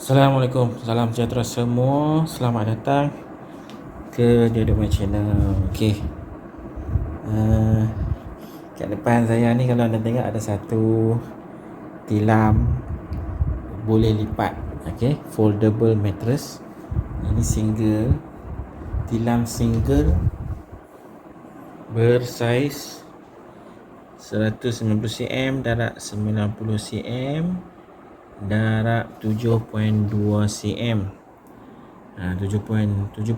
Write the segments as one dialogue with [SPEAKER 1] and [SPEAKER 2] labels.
[SPEAKER 1] Assalamualaikum, salam sejahtera semua. Selamat datang ke My Channel. Okay uh, Kat depan saya ni kalau anda tengok ada satu Tilam Boleh lipat. Okay, foldable mattress. Ini single. Tilam single. Bersaiz 190cm Darat 90cm Darat 7.2 cm. Ha, 7.5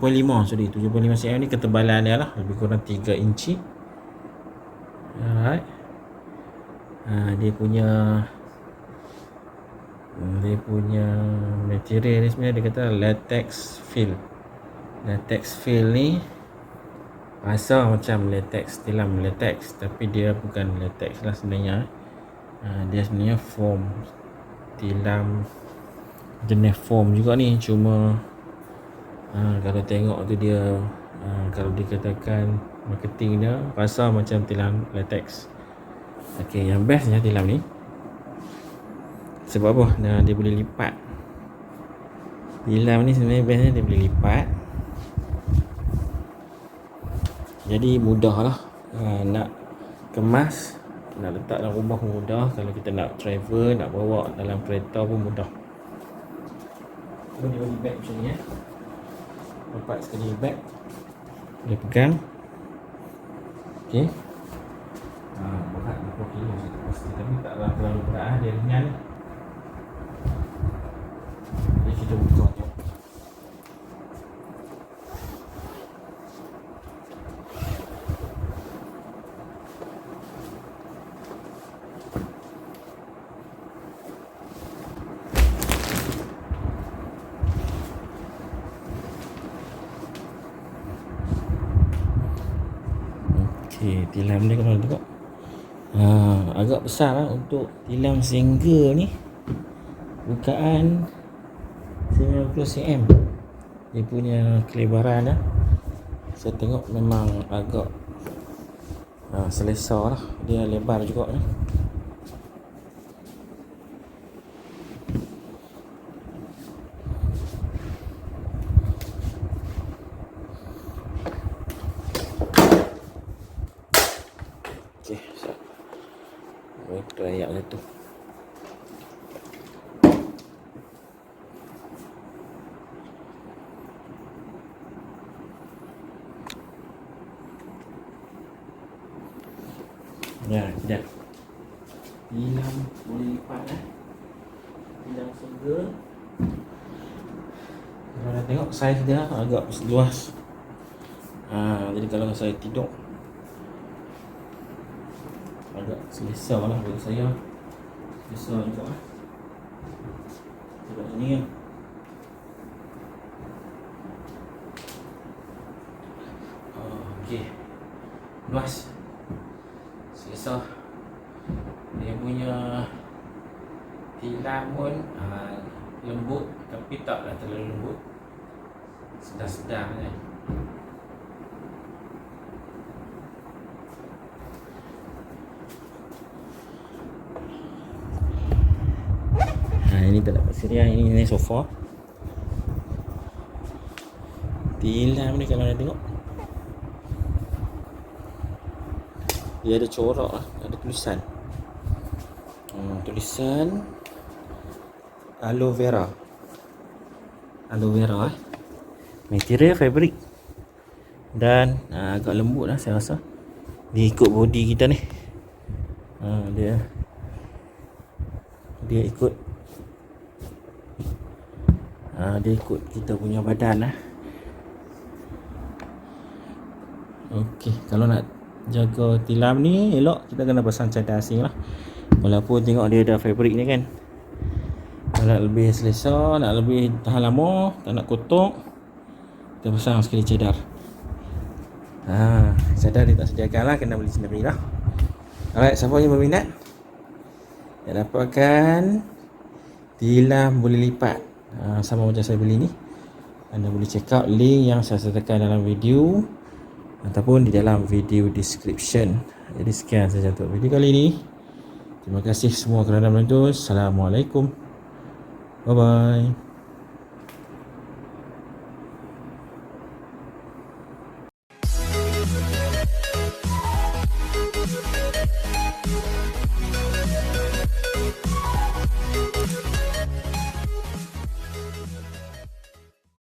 [SPEAKER 1] sorry. 7.5 cm ni ketebalan dia lah. Lebih kurang 3 inci. Alright. Ha, dia punya dia punya material ni sebenarnya dia kata latex fill. Latex fill ni rasa macam latex tilam latex. Tapi dia bukan latex lah sebenarnya. Ha, dia sebenarnya foam tilam jenis foam juga ni. Cuma ha, kalau tengok tu dia ha, kalau dikatakan marketing dia rasa macam tilam latex. Ok yang bestnya tilam ni. Sebab apa? Nah, dia boleh lipat. Tilam ni sebenarnya bestnya dia boleh lipat. Jadi mudah lah ha, nak kemas nak letak dalam rumah pun mudah. Kalau kita nak travel nak bawa dalam kereta pun mudah. Boleh bagi bag macam ni ya empat sekali bag. Boleh pegang. Ok ha, berat 20 kilo tapi tak terlalu berat dia ringan. Jadi kita buka tengok Okey, tilam ni kalau tengok. Ha, agak besar lah untuk tilam single ni. Bukaan 90 cm. Dia punya kelebaran lah. Saya tengok memang agak ha, selesa lah. Dia lebar juga ni. Itu ayak dia tu. Ya, dah. Tilam boleh lipat eh. Tilam single. Kalau dah tengok saiz dia agak luas. Ha, jadi kalau saya tidur agak selesa lah bagi saya. Selesa juga lah. Sebab sini kan oh, ok luas selesa dia punya tilam pun uh, lembut tapi taklah terlalu lembut. Sedar-sedar kan Ha, ini tak dapat siri ini ini sofa. Tilam ni kalau nak tengok. Dia ada corak lah, ada tulisan. Hmm, tulisan aloe vera. Aloe vera eh. Material fabric. Dan ha, agak lembut lah saya rasa. Dia ikut body kita ni. Ha, dia dia ikut ha, dia ikut kita punya badan lah Okey, kalau nak jaga tilam ni elok kita kena pasang cadar asing lah. Walaupun tengok dia ada fabric ni kan. Kalau nak lebih selesa nak lebih tahan lama tak nak kotor kita pasang sekali cadar. Ha, cadar dia tak sediakan lah kena beli sendiri lah. Alright siapa yang berminat? Nak dapatkan tilam boleh lipat ha, sama macam saya beli ni. Anda boleh check out link yang saya sertakan dalam video ataupun di dalam video description. Jadi sekian saja untuk video kali ini terima kasih semua kerana menonton. Assalamualaikum. Bye bye